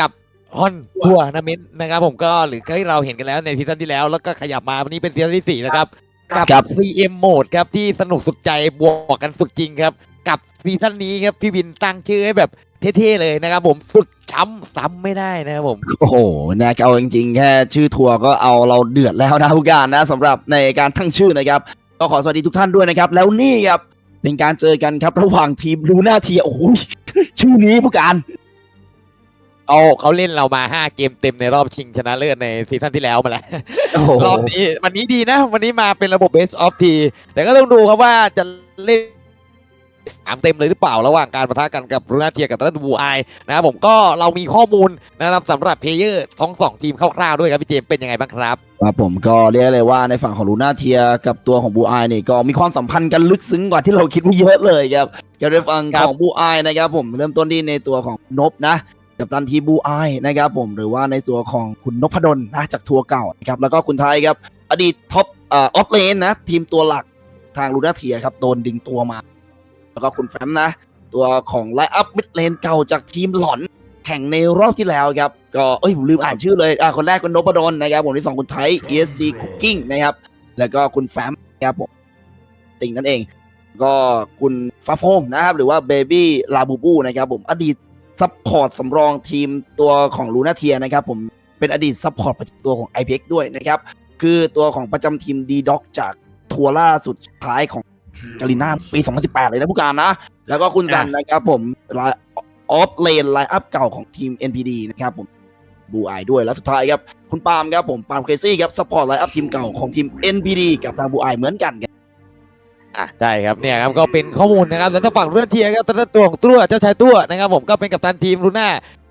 กับฮอนทัวร์นามินนะครับผมก็หรือที่เราเห็นกันแล้วในซีซั่นที่แล้ว แล้วก็ขยับมาวันนี้เป็นซีซั่นที่สี่นะครับกับ ครับ CM Mode ครับที่สนุกสุดใจบวกกันสุดจริงครับ กับซีซั่นนี้ครับพี่บินตั้งชื่อให้แบบเท่ๆเลยนะครับผมสุดช้ำซ้ำไม่ได้นะครับผม โอ้โหนะเอาจริงๆ แค่ชื่อทัวร์ก็เอาเราเดือดแล้วนะผู้การนะสำหรับในการทั้งชื่อนะครับ ก็ขอสวัสดีทุกท่านด้วยนะครับ แล้วนี่ครับเป็นการเจอกันครับระหว่างทีมลูน่าเทียโอ้โหชื่อนี้ผู้การ เอาเขาเล่นเรามา5เกมเต็มในรอบชิงชนะเลิศในซีซั่นที่แล้วมาแล้วโอ้โหรอบนี้วันนี้ดีนะ วันนี้มาเป็นระบบ best of t แต่ก็ต้องดูครับว่าจะเล่นสามเต็มเลยหรือเปล่าระหว่างการประทะกันกับรูนาเทียกับตันบูไอนะครับผมก็เรามีข้อมูลนะครับสำหรับเพลเยอร์ทั้งสองทีมคร่าวๆด้วยครับพี่เจมส์เป็นยังไงบ้างครับครับผมก็เรียกได้เลยว่าในฝั่งของลูน่าเทียกับตัวของบูไอนี่ก็มีความสัมพันธ์กันลึกซึ้งกว่าที่เราคิดไว้เยอะเลยครับจะในฝั่งครับของบูไอนะครับผมเริ่มต้นที่ในตัวของนบนะ กับตันทีบูไอนะครับผมหรือว่าในตัวนของคุณนพดลนะจากทัวร์เก่านะครับแล้วก็คุณไทยครับอดีตท็อปอ่ออฟเลนนะทีมตัวหลักทางลูน่าเทียครับโดนดึงตัวมา แล้วก็คุณแฟมนะ ตัวของไลอัพมิดเลนเก่าจากทีมหลอนแข่งในรอบที่แล้วครับก็เอ้ยผมลืมอ่านชื่อเลยอ่าคนแรกคุณนพดลนะครับผมที่สองคุณไทย ESC Cooking นะครับแล้วก็คุณแฟมนะครับผมติ่งนั่นเอง ก็คุณฟ้าโฟมนะครับหรือว่าเบบี้ลาบูบูนะครับผมอดีต ซัพพอร์ตสำรองทีมตัวของลูน่าเทียนะครับผมเป็นอดีตซัพพอร์ตประจำตัวของ IPX ด้วยนะครับ คือตัวของประจำทีมดีด็อกจากทัวร์ล่าสุดท้ายของกาลิน่าปี 2018 เลยนะผู้การนะ แล้วก็คุณซันนะครับผมออฟเลนไลน์อัพเก่าของทีม NPD นะครับผมบูไอด้วยแล้วสุดท้ายครับ คุณปาล์มครับผมปาล์มเครซี่ครับซัพพอร์ตไลน์อัพทีมเก่าของทีม NPD กับทางบูไอเหมือนกันครับ อะได้ครับเนี่ยครับก็เป็นข้อมูลนะครับแล้วถ้าฝั่งเรือเทียครับตันตัวของตัวเจ้าชายตัวนะครับ ผมก็เป็นกัปตันทีมรูน่า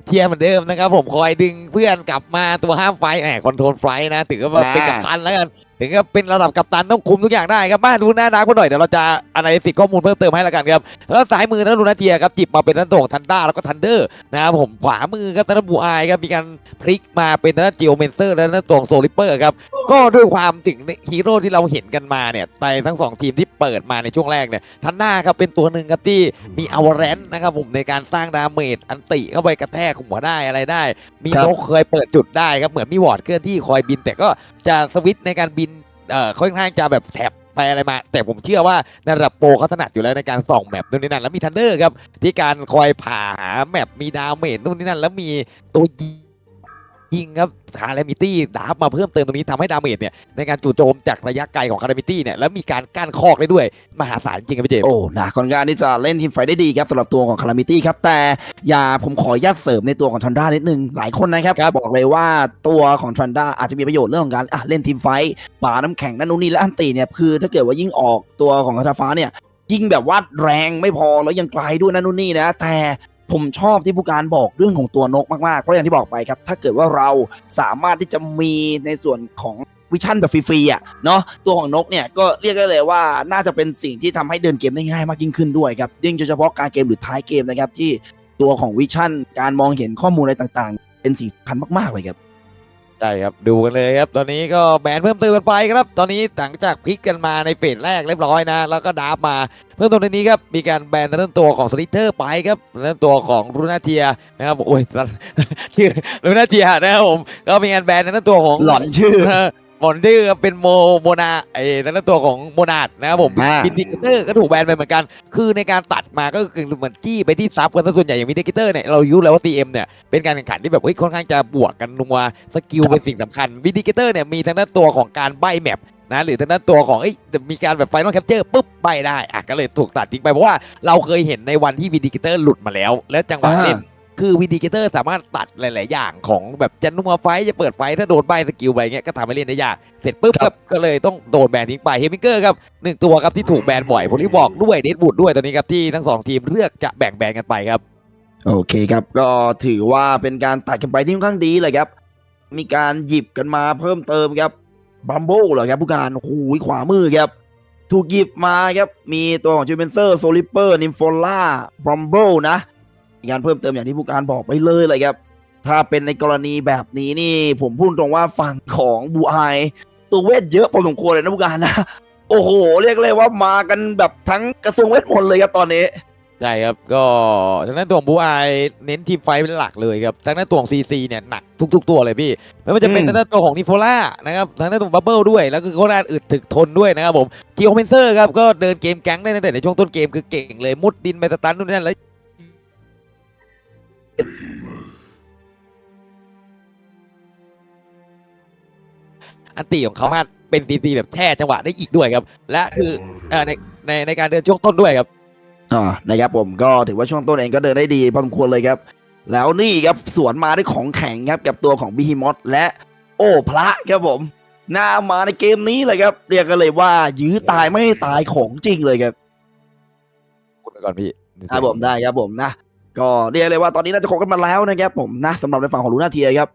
เทียเหมือนเดิมนะครับ ผมคอยดึงเพื่อนกลับมาตัวห้ามไฟแหมคอนโทรลไฟนะถือว่าเป็นกัปตันแล้วกัน ถึงก็เป็นระดับกัปตันต้องคุมทุกอย่างได้ครับบ้านรูน่าดักมาหน่อยเดี๋ยวเราจะอนาลิซิสข้อมูลเพิ่มเติมให้แล้วกันครับแล้วซ้ายมือนั้นรูน่าเทียครับจิบมาเป็นทั้งตัวของทันด้าแล้วก็ทันเดอร์นะครับผมขวามือครับทันบูไอครับมีการพลิกมาเป็นทั้งจิโอเมนเซอร์และทั้งตัวของโซลิเปอร์ครับก็ด้วยความถึงฮีโร่ที่เราเห็นกันมาเนี่ยในทั้งสองทีมที่เปิดมาในช่วงแรกเนี่ยทันหน้าครับเป็นตัวหนึ่งครับที่มีอวแรนนะครับผมในการสร้างดาเมจอันติเข้าไปกระแทกหัวได้อะไรได้ มีครับนกเคยเปิดจุดได้ครับเหมือนมีวอร์ดเคลื่อนที่คอยบินแต่ก็จะสวิตช์ในการบิน เอ่อค่อนข้างจะแบบแถบไปอะไรมา แต่ผมเชื่อว่าในระดับโปรเขาถนัดอยู่แล้วในการส่องแมปนู่นนี่นั่นแล้วมีทันเดอร์ครับที่การคอยผ่าหาแมปมีดาวเมจนู่นนี่นั่นแล้วมีตัวยิง ยิงครับคาร์มิตี้ดาบมาเพิ่มเติมตรงนี้ทำให้ดาเมจเนี่ยในการจู่โจมจากระยะไกลของคาร์มิตี้เนี่ยแล้วมีการกั้นคอกได้ด้วยมหาศาลจริงครับพี่เจมส์โอ้นะค่อนข้างที่จะเล่นทีมไฟได้ดีครับสำหรับตัวของคารามิตี้ครับแต่อย่าผมขออนุญาตเสริมในตัวของทันด้านิดนึงหลายคนนะครับบอกเลยว่าตัวของทันด้าอาจจะมีประโยชน์เรื่องของการอะเล่นทีมไฟท์ป่าน้ำแข็งนั่นนู่นนี่และอันตีเนี่ยคือ ถ้าเกิดว่ายิ่งออกตัวของคาทาฟ้าเนี่ยยิ่งแบบว่าแรงไม่พอแล้วยังไกลด้วยนั่นนู่นนี่นะแต่ ผมชอบที่ผู้การบอกเรื่องของตัวนกมากๆ เพราะอย่างที่บอกไปครับ ถ้าเกิดว่าเราสามารถที่จะมีในส่วนของวิชั่นแบบฟรีๆอะเนาะตัวของนกเนี่ยก็เรียกได้เลยว่าน่าจะเป็นสิ่งที่ทำให้เดินเกมได้ง่ายมากยิ่งขึ้นด้วยครับยิ่งโดยเฉพาะการเกมหรือท้ายเกมนะครับที่ตัวของวิชั่นการมองเห็นข้อมูลอะไรต่างๆ เป็นสิ่งสำคัญมากๆเลยครับ ใช่ครับดูกันเลยครับตอนนี้ก็แบนเพิ่มเติมกันไปครับ ตอนนี้หลังจากพลิกกันมาในเฟสแรกเรียบร้อยนะ แล้วก็ดาบมาเพิ่มเติมในนี้ครับมีการแบนทั้งตัวของสลิเตอร์ไปครับทั้งตัวของรูนาเทียนะครับโอ้ยชื่อรูนาเทียนะครับผมก็มีการแบนทั้งตัวของหลอนชื่อเหมอนดื้อเป็นโมโมนาไอ้นั่นตัวของโมนาดนะครับผมอ่าวินดิเกเตอร์ก็ถูกแบนไปเหมือนกัน คือในการตัดมาก็คือเหมือนจี้ไปที่ซับกันซะส่วนใหญ่อย่างวินดิเกเตอร์เนี่ยเรารู้แล้วว่า CM เนี่ยเป็นการแข่งขันที่แบบเฮ้ยค่อนข้างจะบวกกันนัวสกิลเป็นสิ่งสำคัญวินดิเกเตอร์เนี่ยมีทั้งด้านตัวของการใบแมปนะหรือทางด้านตัวของเอ้ยมีการแบบไฟนอลแคปเจอร์ปุ๊บใบได้อะก็เลยถูกตัดทิ้งไปเพราะว่าเราเคยเห็นในวันที่วินดิเกเตอร์หลุดมาแล้ว แล้วจังหวะอ่า เล่น คือวินดิเกเตอร์สามารถตัดหลาย ๆ อย่างของแบบจะนัวไฟท์จะเปิดไฟท์ถ้าโดนใบสกิลไปเงี้ยก็ทำให้เล่นได้ยาก เสร็จปุ๊บครัครับบก็เลยต้องโดนแบนทิ้งไปเฮมิเกอร์ครับหนึ่งตัวครับที่ถูกแบนบ่อยผมที่บอกด้วยเดดบูดด้วยตอนนี้ครับที่ทั้งสองทีมเลือกจะแบ่งแบนกันไปครับ โอเคครับก็ถือว่าเป็นการตัดกันไปที่ค่อนข้างดีเลยครับ มีการหยิบกันมาเพิ่มเติมครับบัมโบเหรอครับผู้การโอ้โหขวามือครับถูกหยิบมาครับ มีตัวของจูเบนเซอร์โซลิเปอร์นิมโฟล่าบัมโบนะ มีการเพิ่มเติมอย่างที่ผู้การบอกไปเลยเลยครับ ถ้าเป็นในกรณีแบบนี้นี่ ผมพูดตรงว่าฝั่งของบูไอตัวเวทเยอะพอสมควรเลยนะผู้การนะโอ้โห เรียกเลยว่ามากันแบบทั้งกระทรวงเวทมนต์เลยครับตอนนี้ใช่ครับก็ทางด้านตัวของบูอายเน้นทีมไฟท์เป็นหลักเลยครับทางด้านตัวของซีซีเนี่ยหนักทุก ๆ ตัวเลยพี่ไม่ว่าจะเป็นอืมทางด้านตัวของนิโฟล่านะครับทางด้านตัวของบับเบิลด้วยแล้วก็โคนาอึดถึกทนด้วยนะครับผมกิโอเมนเซอร์ครับก็เดินเกมแก๊งได้ตั้งแต่ในช่วงต้นเกมคือเก่งเลยมุดดินไปสตันนู่นนนั่นแล้ว อันตีของเขาสามารถเป็นซีซีแบบแท้จังหวะได้อีกด้วยครับ และคือเอ่อในในในการเดินช่วงต้นด้วยครับ อ่านะครับผมก็ถือว่าช่วงต้นเองก็เดินได้ดีพอสมควรเลยครับ แล้วนี่ครับสวนมาด้วยของแข็งครับกับตัวของบิฮิมอสและ โอ้พระครับผมหน้ามาในเกมนี้เลยครับ เรียกกันเลยว่ายื้อตายไม่ตายของจริงเลยครับพูดไปก่อนพี่ ครับผมได้ครับผมนะ ก็เรียกเลยว่าตอนนี้น่าจะคบกันมาแล้วนะครับผมนะสำหรับในฝั่งของลูน่าเทียครับ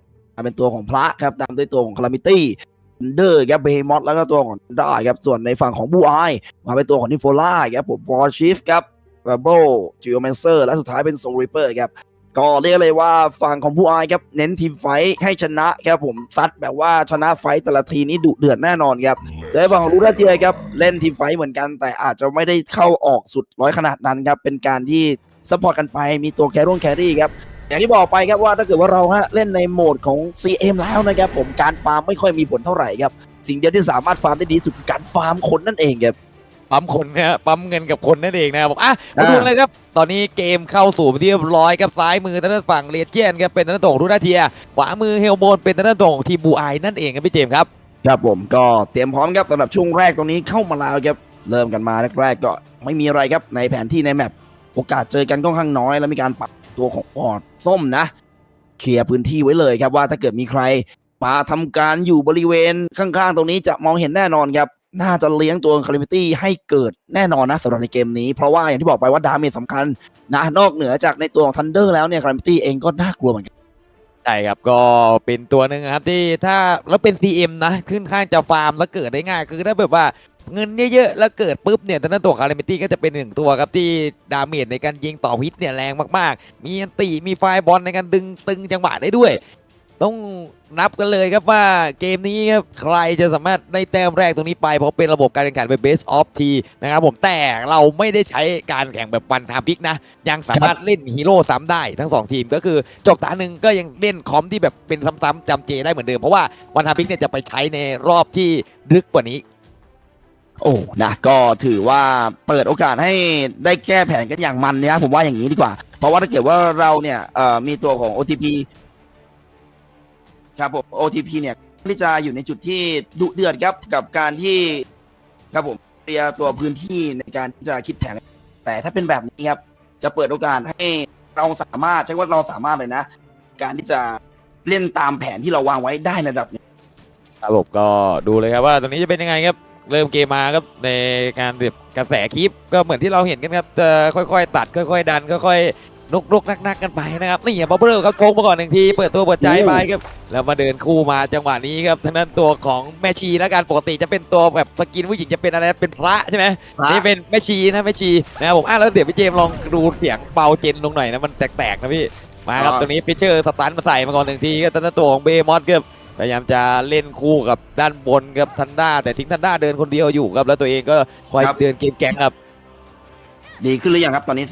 เป็นตัวของพระครับตามด้วยตัวของคารามิตี้เดอร์ครับเบมอสแล้วก็ตัวของได้ครับส่วนในฝั่งของบูไอมาเป็นตัวของนิโฟล่าครับผมวอร์ชิฟครับบับเบิลจิโอแมนเซอร์และสุดท้ายเป็นโซริเปอร์ครับก็เรียกเลยว่าฝั่งของบูไอครับ เน้นทีมไฟท์ให้ชนะครับผมซัดแบบว่าชนะไฟท์แต่ละทีนี้ดุเดือดแน่นอนครับส่วนในฝั่งของลูน่าเทียครับ เล่นทีมไฟท์เหมือนกันแต่อาจจะไม่ได้เข้าออกสุดร้อยขนาดนั้นครับ เป็นการที่ ซัพพอร์ตกันไปมีตัวแคร่งแครี่ครับอย่างที่บอกไปครับว่าถ้าเกิดว่าเราฮะเล่นในโหมดของ CM แล้วนะครับผมการฟาร์มไม่ค่อยมีผลเท่าไหร่ครับสิ่งเดียวที่สามารถฟาร์มได้ดีที่สุดคือการฟาร์มคนนั่นเองครับปั๊มคนนะฮะปั๊มเงินกับคนนั่นเองนะครับผมอะมาอ่าดูเลยครับ ตอนนี้เกมเข้าสู่ที่เรียบร้อยครับซ้ายมือทางด้านฝั่งเลเจนครับเป็นทางด้านตรงรูนาเทียขวามือเฮลโมนเป็นทางด้านตรงทีมบูไอนั่นเองครับพี่เจมส์ครับครับผมก็เตรียมพร้อมครับสำหรับช่วงแรกตรงนี้เข้ามาแล้วครับเริ่มกันมาแรกๆก็ไม่มีอะไรครับในแผนที่ในแมป โอกาสเจอกันก็ค่อนข้างน้อย แล้วมีการปรับตัวของออดส้มนะเคลียร์พื้นที่ไว้เลยครับว่าถ้าเกิดมีใครมาทำการอยู่บริเวณข้างๆ ตรงนี้จะมองเห็นแน่นอนครับ น่าจะเลี้ยงตัวคาริมิตี้ให้เกิดแน่นอนนะสำหรับในเกมนี้ เพราะว่าอย่างที่บอกไปว่าดาเมจสำคัญนะนอกเหนือจากในตัวของทันเดอร์แล้วเนี่ยคาริมิตี้เองก็น่ากลัวเหมือนกัน ใช่ครับก็เป็นตัวหนึ่งครับที่ถ้าแล้วเป็น CM นะขึ้นข้างจะฟาร์มแล้วเกิดได้ง่าย คือถ้าแบบว่าเงินเยอะๆแล้วเกิดปุ๊บเนี่ยทางด้านตัวคาร์เมตี้ก็จะเป็นหนึ่งตัวครับที่ดาเมจในการยิงต่อพิษเนี่ยแรงมากๆ มีอันตีมีไฟบอลในการดึงตึงจังหวะได้ด้วย ต้องนับกันเลยครับว่าเกมนี้ครับใครจะสามารถได้แต้มแรกตรงนี้ไป เพราะเป็นระบบการแข่งขันเป็น best of t นะครับผมแต่เราไม่ได้ใช้การแข่งแบบวันทามพิกนะ ยังสามารถเล่นฮีโร่ซ้ำได้ทั้งสองทีม ก็คือจบตาหนึ่งก็ยังเล่นคอมที่แบบเป็นซ้ำๆจำเจได้เหมือนเดิม เพราะว่าวันทามพิกเนี่ยจะไปใช้ในรอบที่ลึกกว่านี้โอ้นะก็ถือว่าเปิดโอกาสให้ได้แก้แผนกันอย่างมันนะครับผมว่าอย่างนี้ดีกว่า เพราะว่าถ้าเกิดว่าเราเนี่ยเอ่อมีตัวของ OTP ครับผม OTP เนี่ยที่จะอยู่ในจุดที่ดุเดือดครับกับการที่ครับผมเคลียตัวพื้นที่ในการที่จะคิดแผนแต่ถ้าเป็นแบบนี้ครับจะเปิดโอกาสให้เราสามารถใช้ว่าเราสามารถเลยนะ การที่จะเล่นตามแผนที่เราวางไว้ได้ในระดับหนึงครับผมก็ดูเลยครับว่าตรงนี้จะเป็นยังไงครับ เริ่มเกมมาครับในการแบบกระแสคลิปก็เหมือนที่เราเห็นกันครับจะค่อยๆ ตัดค่อย ๆ ดันค่อยๆ นกนกนักนักๆกันไปนะครับนี่อย่างบับเบิ้ลครับโค้งมาก่อนหนึ่งที เปิดตัวเปิดใจไปครับ แล้วมาเดินคู่มาจังหวะนี้ครับทางด้านตัวของแม่ชีแล้วกันปกติจะเป็นตัวแบบสกินผู้หญิงจะเป็นอะไรนะเป็นพระใช่ไหมนี่เป็นแม่ชีนะแม่ชีนะครับผมอะแล้วเดี๋ยวพี่เจมส์ลองดูเสียงเบาเจนลงหน่อยนะมันแตกๆนะพี่มาครับอ่าตรงนี้พิเชอร์สตันมาใส่มาก่อนหนึ่งทีก็ตอนนั้นตัวของเบมอสก็พยายามจะเล่นคู่กับด้านบนกับทันด้าแต่ทิ้งทันด้าเดินคนเดียวอยู่ครับแล้วตัวเองก็คอยเดินเกมแกงครับ ดีขึ้นหรือยังครับตอนนี้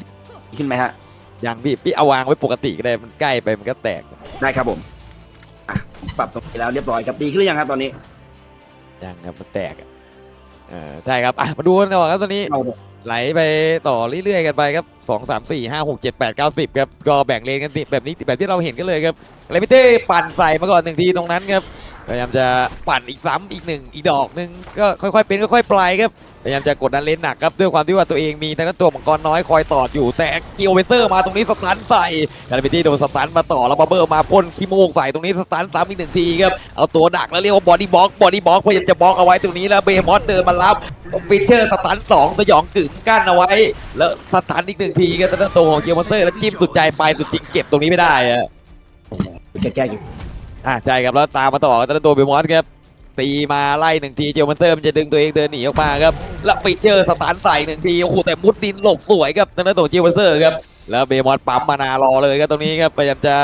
ดีขึ้นไหมฮะอ ย่างพี่พี่เอาวางไว้ปกติก็ได้มันใกล้ไปมันก็แตกได้ครับผมอะปรับตรงนี้แล้วเรียบร้อยครับดีขึ้นหรือยังครับตอนนี้ยังครับมันแตกอะเออใช่ครับอะมาดูกันต่อครับตอนนี้ เอาไหลไปต่อเรื่อยๆกันไปครับสองสามสี่ห้าหกเจ็ดแปดเก้าสิบครับก็แบ่งเลนกันสิแบบนี้แบบที่เราเห็นกันเลยครับเลมิเต้ปั่นใส่มาก่อนหนึ่งทีตรงนั้นครับ พยายามจะปั่นอีกซ้ำอีกหนึ่งอีกดอกหนึ่งก็ค่อยๆเป็นค่อยๆปลายครับพยายามจะกดดันเลนหนักครับด้วยความที่ว่าตัวเองมีทางด้านตัวมังกรน้อยคอยตอดอยู่แต่กิโอเวนเตอร์มาตรงนี้สตันใส่คาร์บิตี้โดนสตันมาต่อแล้วบับเบิลมาพ่นขี้โมกใส่ตรงนี้สตันซ้ำอีกหนึ่งทีครับเอาตัวดักแล้วเรียกว่าบอดี้บล็อกบอดี้บล็อกพยายามจะบล็อกเอาไว้ตรงนี้แล้วเบมอสเดินมารับฟิชเชอร์สตันสองสยองกึ่งกั้นเอาไว้ แล้วสตันอีกหนึ่งทีก็ทางด้านตัวของเกียร์มอนเตอร์แล้วจิ้มสุดใจไปสุดจริงเก็บตรงนี้ไม่ได้อะแก้ๆอยู่ อะใช่ครับแล้วตามมาต่อกันตัวเบมอสครับตีมาไล่หนึ่งทีเจลมันเตอร์มันจะดึงตัวเองเดินหนีออกมาครับแล้วไปเจอสตาร์ใส่หนึ่งทีโอ้โหแต่มุดดินหลบสวยครับทางด้านตัวเจลมันเตอร์ครับแล้วเบมอสปั๊มมานารอเลยครับตรงนี้ครับพยายามจะ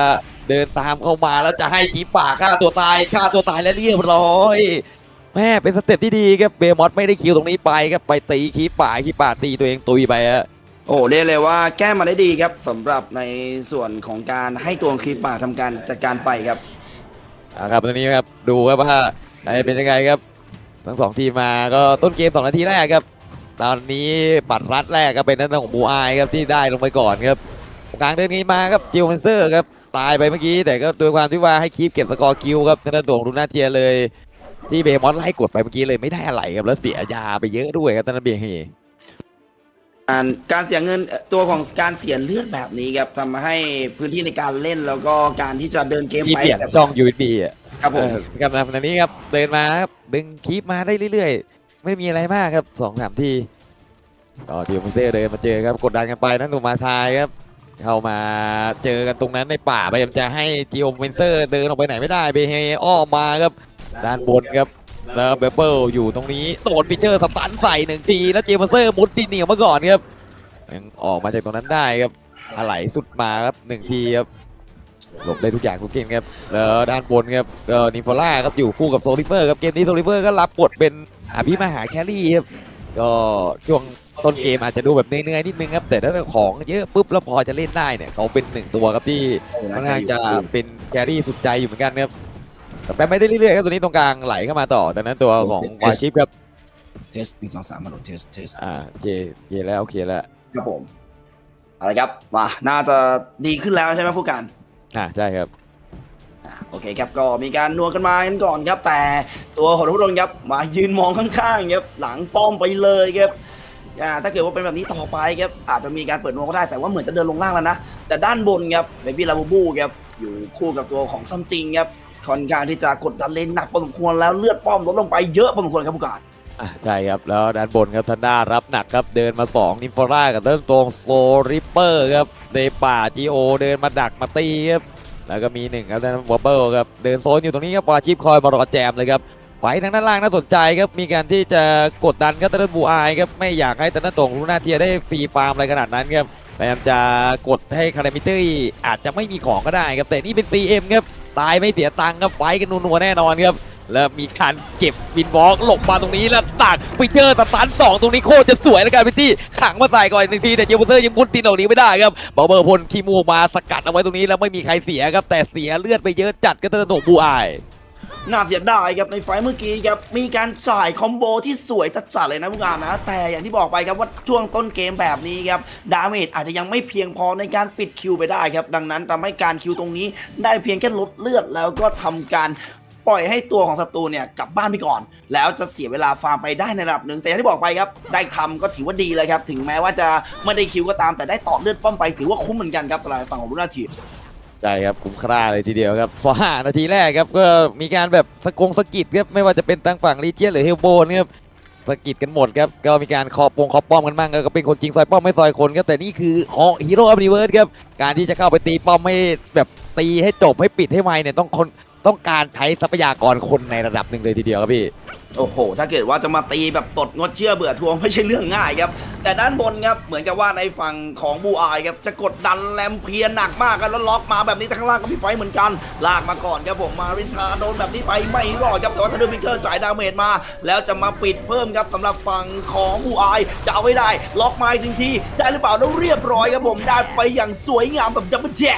เดินตามเข้ามาแล้วจะให้ขีป่าฆ่าตัวตายฆ่าตัวตายแล้วเรียบร้อยแม่เป็นสเต็ปที่ดีครับเบมอสไม่ได้คิวตรงนี้ไปครับไปตีขีป่าขีป่าตีตัวเองตุยไปฮะโอ้เรียกเลยว่าแก้มาได้ดีครับสำหรับในส่วนของการให้ตัวคลิปมาทำการจัดการไปครับ อ่าครับตอนนี้ครับดูครับว่าใครเป็นยังไงครับ ทั้งสองทีมมาก็ต้นเกมสองนาทีแรกครับ ตอนนี้ปัดรัดแรกก็เป็นนั่นของบูอายครับที่ได้ลงไปก่อนครับกลางเดินนี้มาครับจิวเมนเซอร์ครับตายไปเมื่อกี้แต่ก็ด้วยความที่ว่าให้คีปเก็บสกอร์คิวครับทางด้านตัวงลูน่าเทียเลย ที่เบมอนไล่กดไปเมื่อกี้เลยไม่ได้อะไรครับแล้วเสียยาไปเยอะด้วยครับทางด้านเบียร์เฮ การการเสียเงินเอ่อตัวของการเสียเลือดแบบนี้ครับทำให้พื้นที่ในการเล่นแล้วก็การที่จะเดินเกมที่ไปเปลี่ยนแบบช่อง USB อะครับผม เออครับนะวันนี้ครับเดินมาครับดึงคีปมาได้เรื่อยๆ ไม่มีอะไรมากครับสองสามทีก็ทีมเซอร์เดินมาเจอครับกดดันกันไปนั่นถูกมาทายครับ เข้ามาเจอกันตรงนั้นในป่าพยายามจะให้จีโอเวนเซอร์เดินออกไปไหนไม่ได้เบเฮอ้อมมาครับด้านบนครับ แล้วเบเปิลอยู่ตรงนี้โดนฟิเชอร์สตันใส่หนึ่งที แล้วเจีโอเซอร์มุดตีเหนียวมาก่อนครับยังออกมาจากตรงนั้นได้ครับอะไหลสุดมาครับหนึ่งทีครับหลบได้ทุกอย่างทุกเกมครับแล้วด้านบนครับเออนิโฟล่าครับอยู่คู่กับโซลิเฟอร์ครับเกมนี้โซลิเฟอร์ก็รับบทเป็นอาภิมหาแครี่ครับก็ช่วงต้นเกมอาจจะดูแบบเหนื่อยๆนิดนึงครับแต่ถ้าของเยอะปุ๊บแล้วพอจะเล่นได้เนี่ยเขาเป็นหนึ่งตัวครับที่ค่อนข้างจะเป็นแครี่สุดใจอยู่เหมือนกันครับ แต่ไปไม่ได้เรื่อยๆครับตัวนี้ตรงกลางไหลเข้ามาต่อแต่นั้นตัวของวาชิปครับเทสหนึ่งสองสามมาโหลดเทสเทสอ่าโอเคโอเคแล้วโอเคแล้วครับผมอะไรครับมาน่าจะดีขึ้นแล้วใช่ไหมผู้การอ่าใช่ครับอะโอเคครับก็มีการนัวกันมากันก่อนครับ แต่ตัวของทุกคนครับมายืนมองข้างๆครับหลังป้อมไปเลยครับอ่าถ้าเกิดว่าเป็นแบบนี้ต่อไปครับอาจจะมีการเปิดนัวก็ได้แต่ว่าเหมือนจะเดินลงล่างแล้วนะแต่ด้านบนครับเบบี้ลาบูบูครับอยู่คู่กับตัวของซัมติงครับ ค่อนข้างที่จะกดดันเลนหนักพอสมควรแล้วเลือดป้อมลดลงไปเยอะพอสมควรครับผู้การอ่าใช่ครับ แล้วด้านบนครับทันด้ารับหนักครับเดินมา2นิมฟอร่ากับเต้นตรงโฟริปเปอร์ครับในป่าจีโอเดินมาดักมาตีครับแล้วก็มีหนึ่งครับด้านวอเบิลครับเดินโซนอยู่ตรงนี้ครับวาชิปคอยมารอแจมเลยครับไฟทางด้านล่างน่าสนใจครับมีการที่จะกดดันครับตะนันบูอายครับไม่อยากให้ตะนันตรงลูน่าเทียได้ฟรีฟาร์มอะไรขนาดนั้นครับพยายามจะกดให้คารามิเตอร์อาจจะไม่มีของก็ได้ครับแต่นี่เป็น CM ครับ ตายไม่เสียตังค์ครับไฟกันนัวๆแน่นอนครับแล้วมีการเก็บวินบล็อกหลบมาตรงนี้แล้วตักฟิเชอร์สตันสองตรงนี้โคตรจะสวยแล้วกันพี่ที่ขังมาใส่ก่อนอีกหนึ่งทีแต่เจมเตอร์ยังมุดตีนออกนี้ไม่ได้ครับเบาเบอร์พลคีมูมาสกัดเอาไว้ตรงนี้แล้วไม่มีใครเสียครับแต่เสียเลือดไปเยอะจัดก็จะนันตรงบูอาย น่าเสียดายครับในไฟเมื่อกี้ครับมีการจ่ายคอมโบที่สวยจัดๆเลยนะผู้การนะแต่อย่างที่บอกไปครับว่าช่วงต้นเกมแบบนี้ครับดาเมจอาจจะยังไม่เพียงพอในการปิดคิวไปได้ครับ ดังนั้นทำให้การคิวตรงนี้ได้เพียงแค่ลดเลือดแล้วก็ทำการปล่อยให้ตัวของศัตรูเนี่ยกลับบ้านไปก่อน แล้วจะเสียเวลาฟาร์มไปได้ในระดับหนึ่งแต่อย่างที่บอกไปครับได้ทำก็ถือว่าดีเลยครับถึงแม้ว่าจะไม่ได้คิวก็ตามแต่ได้ต่อเลือดป้อมไปถือว่าคุ้มเหมือนกันครับสำหรับฝั่งของลูนาที ใช่ครับคุ้มค่าเลยทีเดียวครับพอห้านาทีแรกครับก็มีการแบบสกงสกิดครับไม่ว่าจะเป็นทางฝั่งลีเจียนหรือเฮลโบนครับสกิดกันหมดครับก็มีการคอปงคอป้อมกันบ้างก็เป็นคนจริงซอยป้อมไม่ซอยคนครับแต่นี่คือของฮีโร่อ n นิเวิร์สครับการที่จะเข้าไปตีป้อมไม่แบบตีให้จบให้ปิดให้ไวเนี่ยต้องคน ต้องการใช้ทรัพยากรคนในระดับหนึ่งเลยทีเดียวครับพี่ โอ้โห ถ้าเกิดว่าจะมาตีแบบสดงดเชื่อเบื่อทวงไม่ใช่เรื่องง่ายครับ แต่ด้านบนครับ เหมือนกับว่าในฝั่งของบูอายครับ จะกดดันแลมเพียหนักมากครับแล้วล็อกมาแบบนี้แต่ข้างล่างก็มีไฟเหมือนกัน ลากมาก่อนครับผมมารินทาโดนแบบนี้ไปไม่รอดครับ แต่ว่าทันเดอร์พิกเกอร์จ่ายดาเมจมา แล้วจะมาปิดเพิ่มครับสำหรับฝั่งของบูอายจะเอาให้ได้ ล็อกมาอีกทีได้หรือเปล่าแล้วเรียบร้อยครับผมได้ไปอย่างสวยงามแบบจับแจ๊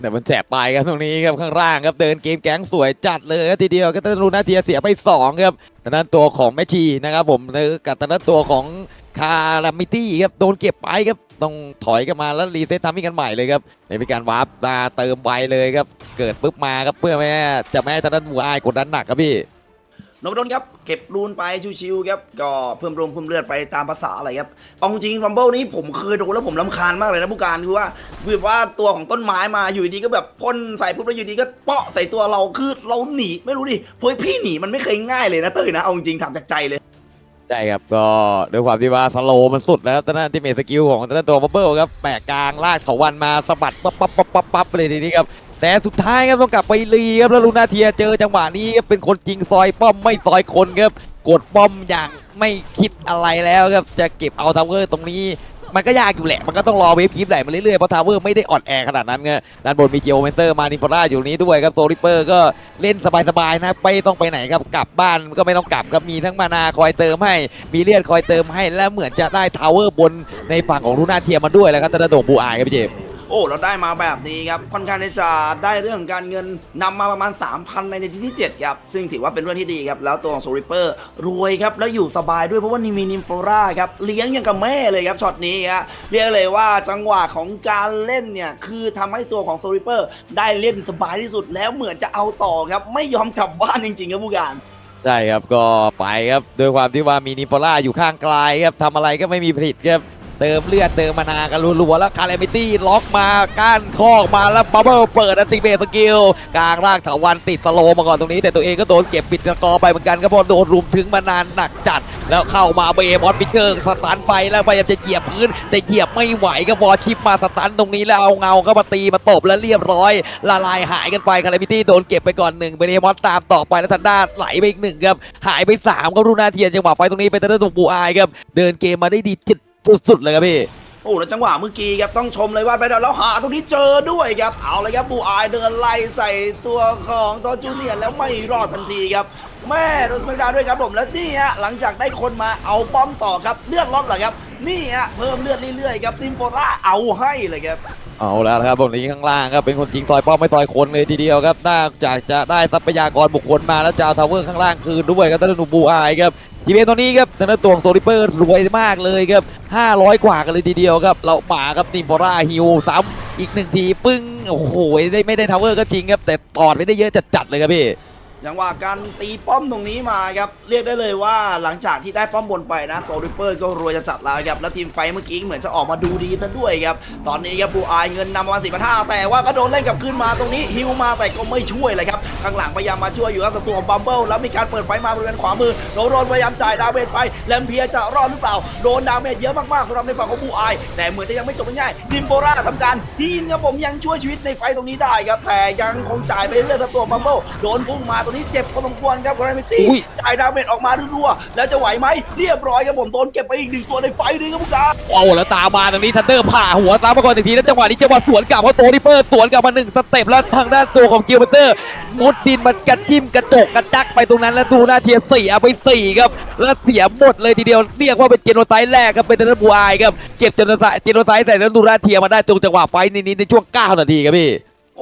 แต่มันแสบปลายครับตรงนี้ครับข้างล่างครับเดินเกมแก๊งสวยจัดเลยทีเดียวก็ตะลูนาเทียเสียไปสองครับทางด้นตัวของแมชชีนะครับผมกับทางด้นตัวของคารามิตี้ครับโดนเก็บไปครับต้องถอยกันมาแล้วรีเซ็ตทำให้กันใหม่เลยครับในเป็นการวาร์ปมาเติมไวเลยครับเกิดปุ๊บมาครับเพื่อแม่จะแม่ตะลุนหมูอายกดดันหนักครับพี่ นพดลครับเก็บรูนไปชิวๆครับก็เพิ่มรวมเพิ่มเลือดไปตามภาษาอะไรครับเอาจริงรัมเบิลนี้ผมเคยโดนแล้วผมลำคาญมากเลยนะผู้การคือว่าคือว่าตัวของต้นไม้มาอยู่ดีก็แบบพ่นใส่ปุ๊บแล้วอยู่ดีก็เปาะใส่ตัวเราคือเราหนีไม่รู้ดิเฮ้ยพี่หนีมันไม่เคยง่ายเลยนะเต้ยนะเอาจริงถามจากใจเลยใช่ครับก็ด้วยความที่ว่าสโลมันสุดแล้วตอนนั้นที่เมสกิลของตอนนั้นตัวบับเบิลครับแปะกลางลากเขาวันมาสะบัดปั๊บปั๊บปั๊บปั๊บปั๊บเลยทีนี้ครับ แต่สุดท้ายครับต้องกลับไปรีครับแล้วลูนาเทียเจอจังหวะนี้ครับเป็นคนจริงซอยป้อมไม่ซอยคนครับกดป้อมอย่างไม่คิดอะไรแล้วครับจะเก็บเอาทาวเวอร์ตรงนี้มันก็ยากอยู่แหละ มันก็ต้องรอเวฟคลิปไหลมาเรื่อยๆ เพราะทาวเวอร์ไม่ได้อ่อนแอขนาดนั้นไงด้านบนมีเจโอเมนเตอร์มานิฟอร่าอยู่นี้ด้วยครับ โซลิเปอร์ก็เล่นสบายๆนะ ไม่ต้องไปไหนครับ กลับบ้านก็ไม่ต้องกลับครับ มีทั้งมานาคอยเติมให้ มีเลียดคอยเติมให้ และเหมือนจะได้ทาวเวอร์บนในฝั่งของลูน่าเทียมาด้วยแล้วก็ตะโดงบูอายครับพี่เจม โอ้เราได้มาแบบนี้ครับค่อนข้างที่จะได้เรื่องการเงินนำมาประมาณ 3,000 ในนาทีที่7ครับซึ่งถือว่าเป็นเรื่องที่ดีครับแล้วตัวของโซริเปอร์รวยครับแล้วอยู่สบายด้วยเพราะว่านี่มีนิมโฟราครับเลี้ยงอย่างกับแม่เลยครับช็อตนี้ฮะเรียกเลยว่าจังหวะของการเล่นเนี่ยคือทำให้ตัวของโซริเปอร์ได้เล่นสบายที่สุดแล้วเหมือนจะเอาต่อครับไม่ยอมกลับบ้านจริงๆครับผู้การใช่ครับก็ไปครับด้วยความที่ว่ามีนิโฟล่าอยู่ข้างไกลครับทำอะไรก็ไม่มีผลิตครับ เติมเลือดเติมมานากันรัวๆแล้วคาร์เมิตี้ล็อกมาก้านคอกมาแล้วบับเบิลเปิดอันติเมตสกิลกลางร่างถาวันติดสโลมาก่อนตรงนี้แต่ตัวเองก็โดนเก็บปิดกระกอไปเหมือนกันครับพราะโดนรุมถึงมานานหนักจัด แล้วเข้ามาเบย์มอสพิเชอร์สตันไปแล้วพยายามจะเหยียบพื้น แต่เหยียบไม่ไหวก็บอชิปมาสตันตรงนี้แล้วเอาเงาก็มาตีมาตบแล้วเรียบร้อย ละลายหายกันไปคาร์เมิตี้โดนเก็บไปก่อนหนึ่งเบย์มอสตามต่อไปแล้วทันด้าไหลไปอีกหนึ่งครับหายไปสามครับรูนาเทียนจังหวะไฟตรงนี้เป็นทางด้านของปูอายครับเดินเกมมาได้ดีจิต สุดๆเลยครับพี่ โอ้แล้วจังหวะเมื่อกี้ครับต้องชมเลยว่าไปดาวแล้วหาตรงนี้เจอด้วยครับเอาเลยครับบูอายเดินไล่ใส่ตัวของตัวจูเนียร์แล้วไม่รอดทันทีครับ แม่โดนสมังดาวด้วยครับผมแล้วนี่ฮะหลังจากได้คนมาเอาป้อมต่อครับเลือดลดเหรอครับ นี่ฮะเพิ่มเลือดเรื่อยๆครับซิมโฟล่าเอาให้เลยครับเอาแล้วนะครับตรงนี้ข้างล่างครับเป็นคนจริงซอยป้อมไม่ซอยคนเลยทีเดียวครับนอกจากจะได้ทรัพยากรบุคคลมาแล้วจะเอาทาวเวอร์ข้างล่างคืนด้วยครับทางด้านของปูอายครับ ทีเมนตัวนี้ครับทางด้านตัวของโซลิเปอร์รวยมากเลยครับ 500 กว่ากันเลยทีเดียวครับ เราป่าครับนิมฟอร่าฮิวซ้ำอีกหนึ่งทีปึ้ง โอ้โห ได้ไม่ได้ทาวเวอร์ก็จริงครับ แต่ตอดไม่ได้เยอะจัดๆเลยครับพี่ อย่างว่าการตีป้อมตรงนี้มาครับ เรียกได้เลยว่าหลังจากที่ได้ป้อมบนไปนะโซลิเปอร์ก็รวยจะจัดแล้วครับ แล้วทีมไฟเมื่อกี้เหมือนจะออกมาดูดีซะด้วยครับ ตอนนี้ครับบูอายเงินนำประมาณสี่พันห้าแต่ว่าก็โดนเล่นกลับขึ้นมาตรงนี้ฮิวมาแต่ก็ไม่ช่วยเลยครับ ข้างหลังพยายามมาช่วยอยู่ครับกัตัวของบัมเบิลแล้วมีการเปิดไฟมาบริเวณขวามือโรโรนพยายามจ่ายดาเมจไปแลมเพียจะรอดหรือเปล่าโดนดาเมจเยอะมากๆสำหรับในฝั่งของบูอายแต่เหมือนจะยังไม่จบง่ายดิมโบราทำการทีนครับผมยังช่วยชีวิตในไฟตรงนี้ได้ครับแต่ยังคงจ่ายไปเรื่อยๆครับตัวบัมเบิลโดนพุ่งมาตรงนี้เจ็บพอสมควรครับกรามิตี้อุ้ยจ่ายดาเมจออกมารัวๆแล้วจะไหวไหมเรียบร้อยครับผมโดนเก็บไปอีกหนึ่งตัวในไฟท์นี้ครับผู้การโอ้แล้วตามมาตรงนี้ทันเดอร์ผ่าหัวซ้ำมาก่อนอีกทีแล้วจังหวะนี้จังหวะสวนกลับเพราะโตริเปอร์สวนกลับมาหนึ่งสเต็ปแล้วทางด้านตัวของกิลเบเตอร์มุดดินมันกระจิ้มกระจกกระจักไปตรงนั้นแล้วดูหน้าเทียเสียไปสี่ครับแล้วเสียหมดเลยทีเดียวเรียกว่าเป็นเจโนไซด์แรกครับเป็นทางด้านบูอายครับเก็บเจโนไซด์เจโนไซด์แต่แล้วดูหน้าเทียมาได้ตรงจังหวะไฟต์นี้ในช่วง9นาทีครับพี่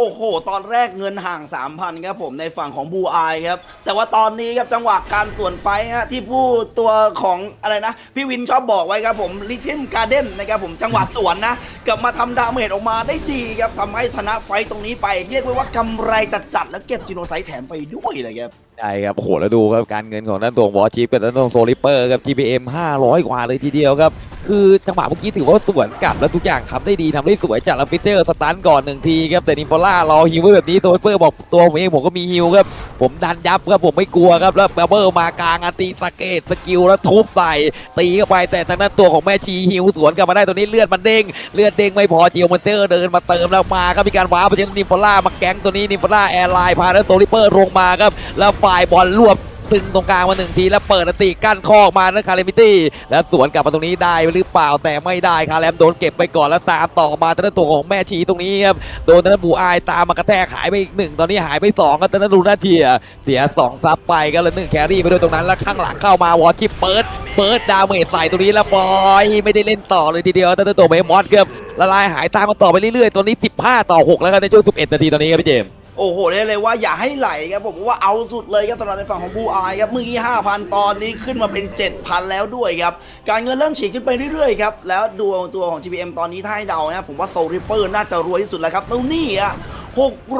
โอ้โห ตอนแรกเงินห่าง 3,000 ครับผมในฝั่งของบูอายครับ แต่ว่าตอนนี้ครับจังหวะการสวนไฟฮะที่ผู้ตัวของอะไรนะ พี่วินชอบบอกไว้ครับผมลิทิมการ์เด้นนะครับผมจังหวะสวนนะกลับมาทำดาเมจออกมาได้ดีครับทำให้ชนะไฟตรงนี้ไป เรียกได้ว่ากำไรจัดๆแล้วเก็บจิโนไซต์แถมไปด้วยเลยครับ ใช่ครับโอ้โหแล้วดูครับการเงินของด้านตัววอชิปกับด้านตัวโซลิเปอร์ครับ GPM 500 กว่าเลยทีเดียวครับ คือจังหวะเมื่อกี้ถือว่าสวนกลับแล้วทุกอย่างทำได้ดีทำได้สวยจัดล้วฟิเซอร์สตันก่อนหนึ่งทีครับ แต่นิมฟอล่ารอฮิวไว้แบบนี้โซลิเปอร์บอกตัวผมเองผมก็มีฮิวครับ ผมดันยับครับผมไม่กลัวครับ แล้วเบลเบอร์มากลางอตีสเกตสกิลแล้วทุบใส่ตีเข้าไปแต่ทางด้านตัวของแม่ชีฮิวสวนกลับมาได้ตัวนี้เลือดมันเด้งเลือดเด้งไม่พอจิโอมันเตอร์เดินมาเติมแล้วมาครับมีการว้าไปยังนิมฟอล่ามาแก๊งตัวนี้นิมฟอล่าแอร์ไลน์พาแล้วโซลิเปอร์ลงมาครับแล้วฝ่ายบอลรวบตึงตรงกลางมาหนึ่งทีแล้วเปิดอติกั้นคอกมานะคาร์เลมิตี้ แล้วสวนกลับมาตรงนี้ได้หรือเปล่าแต่ไม่ได้คาร์แลมโดนเก็บไปก่อนแล้วตามต่อมาทางด้านตัวของแม่ชีตรงนี้ครับโดนทางด้านบูอายตามมากระแทกหายไปอีกหนึ่งตอนนี้หายไปสองก็ทางด้านลูน่าเทียเสียสองซับไปก็เลยหนึ่งแครี่ไปด้วยตรงนั้นแล้วข้างหลังเข้ามาวอชิปเปิดเปิดดาเมจใส่ตรงนี้แล้วบอยไม่ได้เล่นต่อเลยทีเดียวทางด้านตัวเบมอสครับละลายหายตามมาต่อไปเรื่อยๆตัวนี้ 15 ต่อ 6 แล้วครับในช่วง11นาทีตอนนี้ครับพี่เจมส์ โอ้โหเรียกเลยว่าอย่าให้ไหลครับผมว่าเอาสุดเลยครับสำหรับในฝั่งของบูอายครับเมื่อกี้5,000 ตอนนี้ขึ้นมาเป็น 7,000 แล้วด้วยครับ การเงินเริ่มฉีกขึ้นไปเรื่อยๆครับ แล้วดวงตัวของ GPM ตอนนี้ถ้าให้เดานะผมว่าโซลิเปอร์น่าจะรวยที่สุดแล้วครับตรงนี้อะ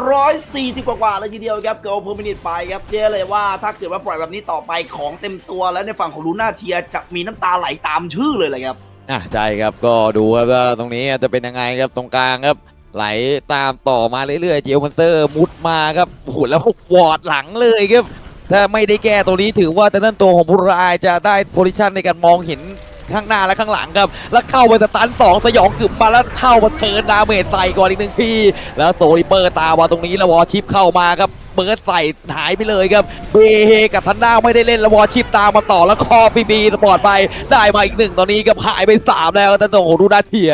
640 กว่าๆเลยทีเดียวครับเกิร์ลเพอร์มินิตไปครับเรียกเลยว่าถ้าเกิดว่าปล่อยแบบนี้ต่อไปของเต็มตัวแล้วในฝั่งของลูน่าเทียจะมีน้ำตาไหลตามชื่อเลยเลยครับอะใช่ครับก็ดูครับว่าตรงนี้จะเป็นยังไงครับตรงกลางครับ ไหลตามต่อมาเรื่อยๆเจียวมันเตอร์มุดมาครับโอ้โหแล้ววอดหลังเลยครับถ้าไม่ได้แก้ตัวนี้ถือว่าแต่นั่นตัวของบุรายจะได้โพซิชันในการมองเห็นข้างหน้าและข้างหลังครับ แล้วเข้าไปสตันสองสยองกึบมาแล้วเข้ามาเทินดาเมจใส่ก่อนอีกหนึ่งทีแล้วโซลิเปอร์ตามมาตรงนี้แล้ววอชิปเข้ามาครับเบิร์ดใส่หายไปเลยครับเบเฮกับทันด้าไม่ได้เล่นแล้ววอชิปตามมาต่อแล้วคอปีบีสปอร์ตไปได้มาอีกหนึ่งตอนนี้ก็หายไปสามแล้วแต่ตรงของดูดาเทีย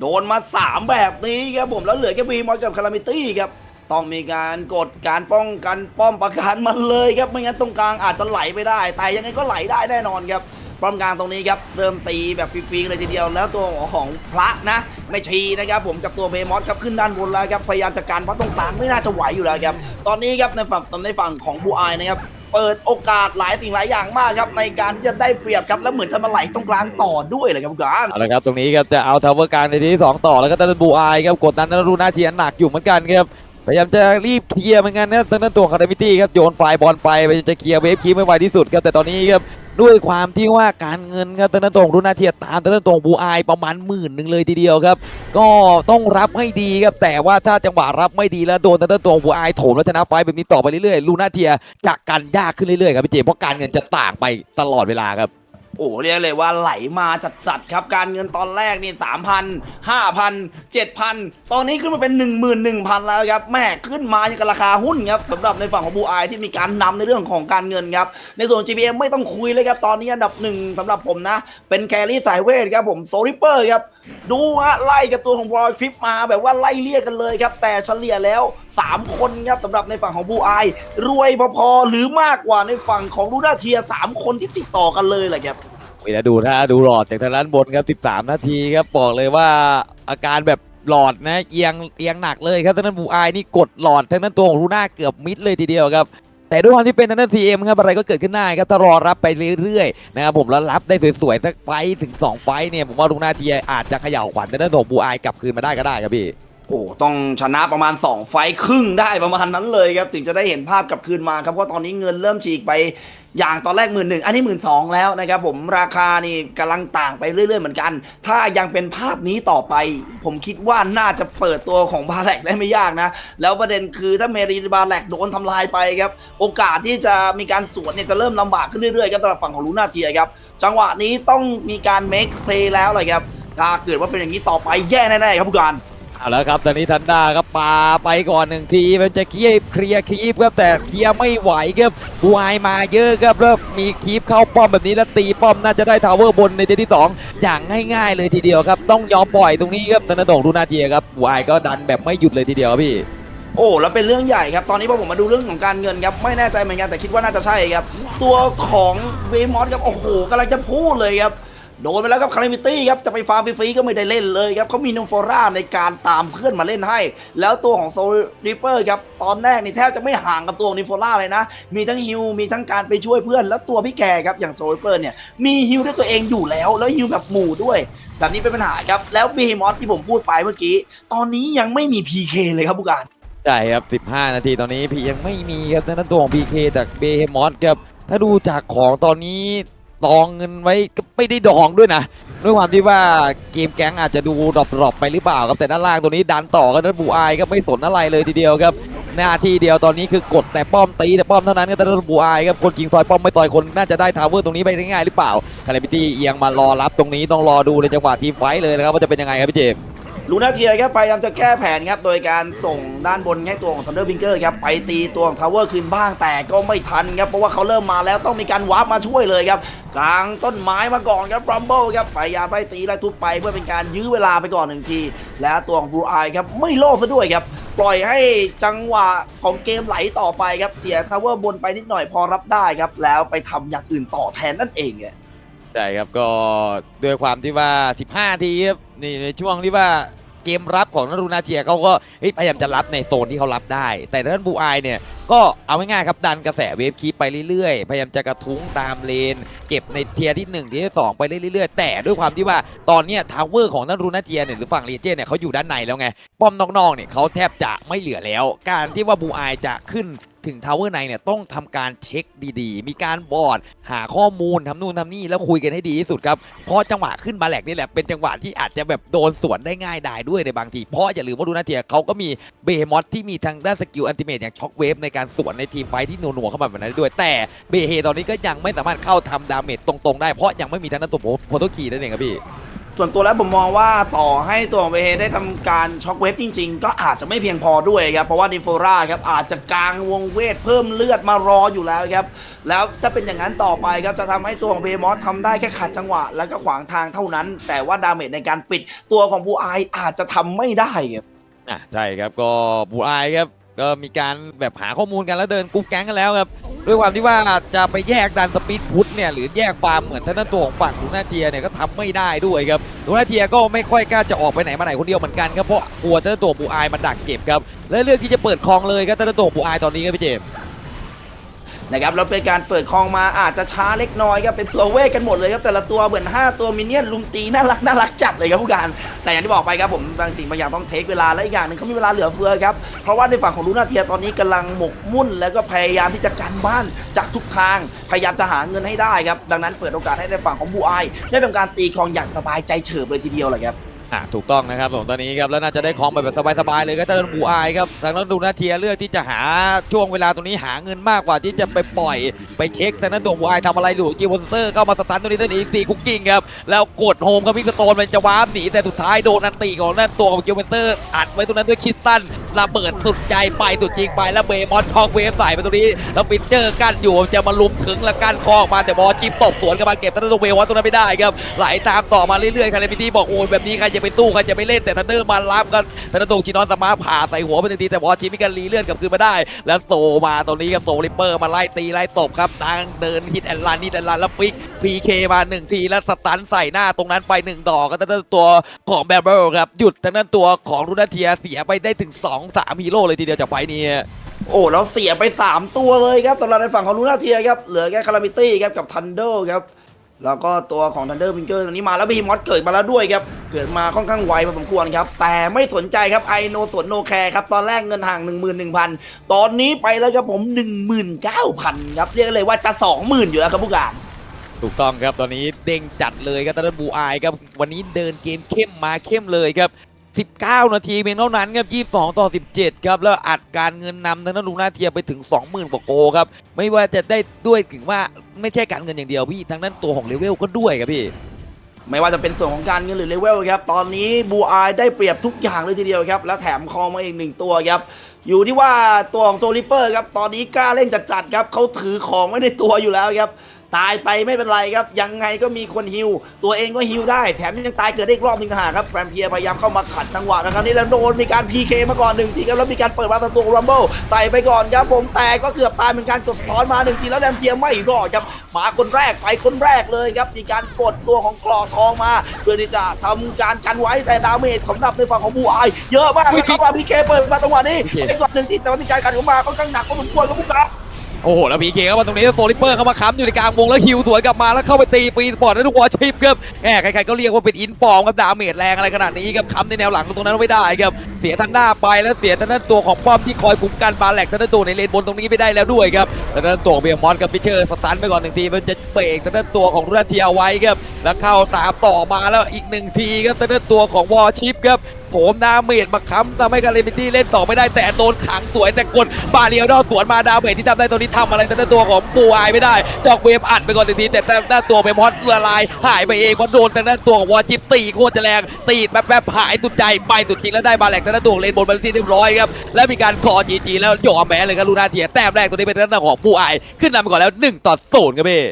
โดนมา 3 แบบนี้ครับผมแล้วเหลือแค่วีมอนกับคารามิตี้ครับต้องมีการกดการป้องกันป้อมประการมันเลยครับไม่งั้นตรงกลางอาจจะไหลไปได้ แต่ยังไงก็ไหลได้แน่นอนครับ ป้อมกลางตรงนี้ครับเริ่มตีแบบฟรีๆเลยทีเดียวแล้วตัวของพระนะไม่ชีนะครับผมกับตัวเพมอสครับขึ้นด้านบนแล้วครับพยายามจะการเพราะตรงกลางไม่น่าจะไหวอยู่แล้วครับตอนนี้ครับในฝั่งในฝั่งของบูอายนะครับเปิดโอกาสหลายสิ่งหลายอย่างมากครับในการที่จะได้เปรียบครับแล้วเหมือนจะมาไหลตรงกลางต่อด้วยเลยครับคุณการเอาละครับตรงนี้ครับจะเอาทาวเวอร์กลางในที่สองต่อแล้วก็ตันบูอายครับกดดันนันรูนาเทียหนักอยู่เหมือนกันครับพยายามจะรีบเคลียร์เหมือนกันนะทางด้านตัวคาร์มิตี้ครับโยนไฟบอลไปพยายามจะเคลียร์เวฟคีไม่ไวที่สุดครับแต่ตอนนี้ครับ ด้วยความที่ว่าการเงินครับทางด้านตรงรูนาเทียตามทางด้านตรงบูอายประมาณหมื่นหนึ่งเลยทีเดียวครับ ก็ต้องรับให้ดีครับแต่ว่าถ้าจังหวะรับไม่ดีแล้วโดนทางด้านตรงบูอายโถมแล้วชนะไฟแบบนี้ต่อไปเรื่อยๆลูนาเทียจะกันยากขึ้นเรื่อยๆครับพี่เจมเพราะการเงินจะต่างไปตลอดเวลาครับ โอ้เรียกเลยว่าไหลมาจัดๆครับ การเงินตอนแรกนี่สามพันห้าพันเจ็ดพันตอนนี้ขึ้นมาเป็นหนึ่งหมื่นหนึ่งพันแล้วครับแม่ขึ้นมาอย่างกับราคาหุ้นครับสำหรับในฝั่งของบูไอที่มีการนำในเรื่องของการเงินครับในส่วน GPM ไม่ต้องคุยเลยครับตอนนี้อันดับหนึ่งสำหรับผมนะ เป็นแครี่สายเวทครับผมโซลิเปอร์ครับดูฮะไล่กับตัวของบอยคลิปมาแบบว่าไล่เลี่ยกันเลยครับ แต่เฉลี่ยแล้ว 3 คนครับสำหรับในฝั่งของบูไอรวยพอๆหรือมากกว่าในฝั่งของลูน่าเทียสามคนที่ติดต่อกันเลยแหละครับ วลาดูถ้าดูหลอดจากทางด้านบนครับ 13 นาทีครับบอกเลยว่าอาการแบบหลอดนะเอียงเอียงหนักเลยครับทางด้านบูอายนี่กดหลอดทางด้านตัวของลูน่าเกือบมิดเลยทีเดียวครับ แต่ด้วยความที่เป็นทางด้านทีเอ็มครับอะไรก็เกิดขึ้นได้ครับถ้ารอรับไปเรื่อยๆนะครับผมแล้วรับได้สวยๆสักไฟถึง 2 ไฟเนี่ยผมว่าลูน่าเทีอาจจะเขย่าขวัญทางด้านของบูอายกลับคืนมาได้ก็ได้ครับพี่ โอ้ต้องชนะประมาณ 2 ไฟครึ่งได้ประมาณนั้นเลยครับ ถึงจะได้เห็นภาพกลับคืนมาครับเพราะตอนนี้เงินเริ่มฉีกไปอย่างตอนแรกหมื่นหนึ่งอันนี้หมื่นสองแล้วนะครับผมราคานี่กำลังต่างไปเรื่อยๆเหมือนกัน ถ้ายังเป็นภาพนี้ต่อไป ผมคิดว่าน่าจะเปิดตัวของบาแลกได้ไม่ยากนะ แล้วประเด็นคือถ้าเมรีบาแลกโดนทำลายไปครับ โอกาสที่จะมีการสวนเนี่ยจะเริ่มลำบากขึ้นเรื่อยๆครับสำหรับฝั่งของลูน่าเทียครับจังหวะนี้ต้องมีการเมคเพลย์แล้วเลยครับถ้าเกิดว่าเป็นอย่างนี้ต่อไปแย่แน่ๆครับผู้การ เอาแล้วครับตอนนี้ทันดาครับปาไปก่อนหนึ่งทีมันจะเคลียร์เคลียร์คีบครับแต่เคลียร์ไม่ไหวครับบูไอมาเยอะครับแล้วมีคีบเข้าป้อมแบบนี้แล้วตีป้อมน่าจะได้ทาวเวอร์บนในเดที่สองอย่างง่ายๆเลยทีเดียวครับ ต้องยอมปล่อยตรงนี้ครับธนดงดูนาเทียครับบูไอก็ดันแบบไม่หยุดเลยทีเดียวพี่โอ้แล้วเป็นเรื่องใหญ่ครับ ตอนนี้พอผมมาดูเรื่องของการเงินครับ ไม่แน่ใจเหมือนกันแต่คิดว่าน่าจะใช่ครับ ตัวของเวมอสครับ โอ้โหกำลังจะพูดเลยครับ โดนไปแล้วครับคาริมิตี้ครับจะไปฟาร์มฟรีๆก็ไม่ได้เล่นเลยครับเขามีน o โฟราในการตามเพื่อนมาเล่นให้ แล้วตัวของโซลิเปอร์ครับตอนแรกนี่แทบจะไม่ห่างกับตัวของนิโฟราเลยนะ มีทั้งฮิวมีทั้งการไปช่วยเพื่อน แล้วตัวพี่แกครับอย่างโซลิเปอร์เนี่ยมีฮิวด้วยตัวเองอยู่แล้ว แล้วฮิวแบบหมู่ด้วยแบบนี้เป็นปัญหาครับแล้วเบมอสที่ผมพูดไปเมื่อกี้ ตอนนี้ยังไม่มี PK เลยครับผู้การใช่ครับ 15 นาทีตอนนี้พี่ยังไม่มีครับทางด้นตัวของ PK จากเบเฮมอสครับถ้าดูจากของตอนนี้ ดองเงินไว้ก็ไม่ได้ดองด้วยนะด้วยความที่ว่าเกมแก๊งอาจจะดูดรอปๆไปหรือเปล่าครับแต่ด้านล่างตัวนี้ดันต่อกันนั้นบูอายก็ไม่สนอะไรเลยทีเดียวครับหน้าที่เดียวตอนนี้คือกดแต่ป้อมตีแต่ป้อมเท่านั้นก็แต่ด้านบูอายครับคนยิงซอยป้อมไม่ต่อยคนน่าจะได้ทาวเวอร์ตรงนี้ไปง่ายหรือเปล่าคาร์บิตี้เอียงมารอรับตรงนี้ต้องรอดูในจังหวะทีมไฟท์เลยนะครับว่าจะเป็นยังไงครับพี่เจม ลูน่าเทียครับพยายามจะแก้แผนครับโดยการส่งด้านบนให้ตัวของ Thunder Binker ครับไปตีตัวของ Tower คืนบ้างแต่ก็ไม่ทันครับเพราะว่าเขาเริ่มมาแล้วต้องมีการวาร์ปมาช่วยเลยครับกลางต้นไม้มาก่อนครับ Rumble ครับพยายามไล่ตีไล่ทุบไปเพื่อเป็นการยื้อเวลาไปก่อนหนึ่งที แล้วตัวของ Blue Eye ครับไม่โลภซะด้วยครับปล่อยให้จังหวะของเกมไหลต่อไปครับเสีย Tower บนไปนิดหน่อยพอรับได้ครับแล้วไปทำอย่างอื่นต่อแทนนั่นเองเนี่ยใช่ครับก็ด้วยความที่ว่า 15 ทีครับ นี่ในช่วงที่ว่าเกมรับของนารูนาเจียเขาก็พยายามจะรับในโซนที่เขารับได้ แต่ท่านบูอายเนี่ยก็เอาง่ายๆครับดันกระแสเวฟคีปไปเรื่อยๆ พยายามจะกระทุ้งตามเลน เก็บในเทียที่1ทียร์ที่ 2 ไปเรื่อยๆ แต่ด้วยความที่ว่าตอนนี้ทาวเวอร์ของนารูนาเจียเนี่ยหรือฝั่งเรเจนเนี่ยเขาอยู่ด้านในแล้วไง ป้อมนอกๆเนี่ยเขาแทบจะไม่เหลือแล้ว การที่ว่าบูอายจะขึ้น ถึงทาวเวอร์ไนเนี่ยต้องทำการเช็คดีๆ มีการบอร์ดหาข้อมูลทำนู่นทำนี่แล้วคุยกันให้ดีที่สุดครับเพราะจังหวะขึ้นบาแหลกนี่แหละเป็นจังหวะที่อาจจะแบบโดนสวนได้ง่ายได้ด้วยในบางที เพราะอย่าลืมว่าดูนาเทียเขาก็มีเบฮมอสที่มีทางด้านสกิลอันติเมตอย่างช็อคเวฟในการสวนในทีมไฟที่หนัวๆเข้ามาแบบนั้นด้วย แต่เบเฮตอนนี้ก็ยังไม่สามารถเข้าทำดาเมจตรงๆได้เพราะยังไม่มีทางด้านตัวโพโตคีนั่นเองครับพี่ ส่วนตัวแล้วผมมองว่าต่อให้ตัวของเบเฮได้ทำการช็อคเวฟจริง ๆ ก็อาจจะไม่เพียงพอด้วยครับเพราะว่าดิโฟราครับอาจจะกางวงเวทเพิ่มเลือดมารออยู่แล้วครับแล้วถ้าเป็นอย่างนั้นต่อไปครับจะทำให้ตัวของเบมอสทำได้แค่ขัดจังหวะ แล้วก็ขวางทางเท่านั้น แต่ว่าดาเมจในการปิดตัวของบูไออาจจะทำไม่ได้ครับอะใช่ครับก็บูไอครับ ก็มีการแบบหาข้อมูลกันแล้วเดินกุ๊กแก๊งกันแล้วครับด้วยความที่ว่าจะไปแยกดันสปีดพุทเนี่ยหรือแยกฟาร์มเหมือนท่านตัวของฝั่งลูนาเทียเนี่ยก็ทำไม่ได้ด้วยครับลูนาเทียก็ไม่ค่อยกล้าจะออกไปไหนมาไหนคนเดียวเหมือนกันครับเพราะกลัวท่านตัวบูอายมาดักเก็บครับและเลือกที่จะเปิดคลองเลยครับท่านตัวบูอายตอนนี้ครับพี่เจมส์ นะครับแล้วเป็นการเปิดคลองมาอาจจะช้าเล็กน้อยครับเป็นตัวเวทกันหมดเลยครับแต่ละตัวเหมือน 5 ตัวมินเนี่ยนลุมตีน่ารักน่ารักจัดเลยครับผู้การแต่อย่างที่บอกไปครับผมบางสิ่งบางอย่างต้องเทคเวลาและอีกอย่างหนึ่งเขามีเวลาเหลือเฟือครับเพราะว่าในฝั่งของลูนาเทียตอนนี้กำลังหมกมุ่น แล้วก็พยายามที่จะกันบ้านจากทุกทาง พยายามจะหาเงินให้ได้ครับดังนั้นเปิดโอกาสให้ในฝั่งของบูไอได้ทำการตีคลองอย่างสบายใจเฉิบเลยทีเดียวเลยครับ อะถูกต้องนะครับผมตอนนี้ครับแล้วน่าจะได้ของไปแบบสบายๆเลยก็จะเป็นบูอายครับทางนั้นดูนาเทียเลือกที่จะหาช่วงเวลาตรงนี้หาเงินมากกว่าที่จะไปปล่อยไปเช็คทางนั้นตัวบูอายทำอะไรอยู่จีวอนเตอร์เข้ามาสตันตัวนี้ตัวนี้ซีคุกกิ้งครับแล้วกดโฮมกับพิกสโตนมันจะวาหนีแต่สุดท้ายโดนอันตีของนั่นตัวของจีวอนเตอร์อัดไว้ตรงนั้นด้วยคิสตันระเบิดสุดใจไปสุดจริงไปแล้วเบมอนช็อกเวฟใส่ไปตรงนี้แล้วปิดเจอร์กั้นอยู่จะมาลุมถึงแล้วกั้นคอออกมาแต่บอลจีบตบสวนกันมาเก็บทางด้นตัวเบมอนตรงนั้นไม่ได้ครับไหลตามต่อมาเรื่อยๆคาร์เลมิตี้บอกโอ้แบบนี้ใครจะไปตู้ใครจะไปเล่นแต่ทันเดอร์มารับกันทันเดอร์ตงชินอนสมาผ่าใส่หัวไปทันทีแต่บอลจีมิกันรีเลื่อนกลับคืนมาได้ แล้วโซมาตรงนี้ครับโซลิปเปอร์มาไล่ตีไล่ตบครับทางเดินฮิตแอนด์ลันฮิตแอนด์ลันแล้วฟิกพีเคมาหนึ่งทีแล้วสตันใส่หน้าตรงนั้นไปหนึ่งดอกก็ทางด้านตัวของแบเบิลครับหยุดทางด้านตัวของรูนาเทียเสียไปได้ถึง2 3ฮีโร่เลยทีเดียวจากไฟนี้โอ้แล้วเสียไป 3 ตัวเลยครับสำหรับในฝั่งของลูนาเทียครับ เหลือแค่คารามิตี้ครับกับทันเดอร์ครับ แล้วก็ตัวของทันเดอร์วิงเกอร์ตรงนี้มาแล้วบีมอสเกิดมาแล้วด้วยครับ เกิดมาค่อนข้างไวพอสมควรครับ แต่ไม่สนใจครับไอโนสนโนแคร์ครับ ตอนแรกเงินห่าง 11,000 ตอนนี้ไปแล้วครับผม 19,000 ครับ เรียกเลยว่าจะ 20,000 อยู่แล้วครับผู้การถูกต้องครับตอนนี้เด้งจัดเลยครับทางด้านบูอายครับ วันนี้เดินเกมเข้มมาเข้มเลยครับ19 นาทีเพียงเท่านั้นครับ 22 ต่อ 17 ครับ แล้วอัดการเงินนำทางด้านลูนาเทียไปถึง 20,000กว่าโกครับ ไม่ว่าจะได้ด้วยถึงว่า ไม่ใช่การเงินอย่างเดียวพี่ทางด้านตัวของเลเวลก็ด้วยครับพี่ ไม่ว่าจะเป็นส่วนของการเงินหรือเลเวลครับ ตอนนี้บูอายได้เปรียบทุกอย่างเลยทีเดียวครับ และแถมคอมาอีกหนึ่งตัวครับ อยู่ที่ว่าตัวของโซลิเปอร์ครับ ตอนนี้กล้าเล่นจัดๆครับเขาถือของไว้ในตัวอยู่แล้วครับ ตายไปไม่เป็นไรครับ ยังไงก็มีคนฮิว ตัวเองก็ฮิวได้ แถมยังตายเกิดได้อีกรอบหนึงต่างหากครับแฟรมเพียร์พยายามเข้ามาขัดจังหวะนะครับนี่แล้วโดนมีการ PK มาก่อนหนึ่งทีครับแล้วมีการเปิดมาตัวรัมเบิลใส่ไปก่อนครับผมแต่ก็เกือบตายเหมือนกันกดสะท้อนมาหนึ่งทีแล้วแดมเพียร์ไม่รอดครับมาคนแรกไปคนแรกเลยครับมีการกดตัวของกรอทองมา เพื่อที่จะทำการกันไว้แต่ดาเมจของดับในฝั่งของบูไอเยอะมากนะครับว่าพีเคเปิดมาจังหวะนี้โอเคไอ้ก่อนหนึ่งทีแต่ว่ามีการกันออกมาค่อนข้างหนักพอสมควรครับผู้การ โอ้โห แล้วพีเคเข้ามาตรงนี้โซลิปเปอร์เข้ามาค้ำอยู่ในกลางวงแล้วฮิวสวนกลับมาแล้วเข้าไปตีปีสปอร์ตได้ทุกวอชิปครับแหมใครๆก็เรียกว่าเป็นอินฟอร์มครับดาเมจแรงอะไรขนาดนี้ครับค้ำในแนวหลังตรงนั้นไม่ได้ครับ สียทางหน้าไปแล้วเสียทางด้านตัวของป้อมที่คอยคุ้มกันบาแหลกทางด้านตัวในเลนบนตรงนี้ไม่ได้แล้วด้วยครับทางด้านตัวเบียร์มอนกับพิเชอร์สตันไปก่อนหนึ่งทีมันจะเบรกทางด้านตัวของรุนเทียเอาไว้ครับแล้วเข้าตามต่อมาแล้วอีกหนึ่งทีครับทางด้านตัวของวอชิปครับผมดาเมจมาค้ำทำให้กาเลมิตี้เล่นต่อไม่ได้แต่โดนขังสวยแต่กดบาเรียดอสวนมาดาเมจที่ทำได้ตัวนี้ทำอะไรแต่ตัวของปูอายไม่ได้จอกเวฟอัดไปก่อนทีแต่แต่ด้านตัวเบมอสละลายหายไปเองเพราะโดนแต่ด้านตัวของวอจิปตีโคตรจะแรงตีแป๊บๆหายสุดใจไปสุดจริงแล้วได้บาแหลกแต่ด้านตัวงเลนบนบัลที่เรียบร้อยครับและมีการคอจีจีแล้วยอมแม้เลยครับลูนาเทียแต้มแรกตัวนี้เป็นด้านของปูอายขึ้นนำไปก่อนแล้วหนึ่งต่อศูนย์ครับพี่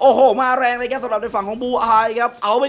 โอ้โห มาแรงเลยครับสำหรับในฝั่งของบูไอครับเอาไป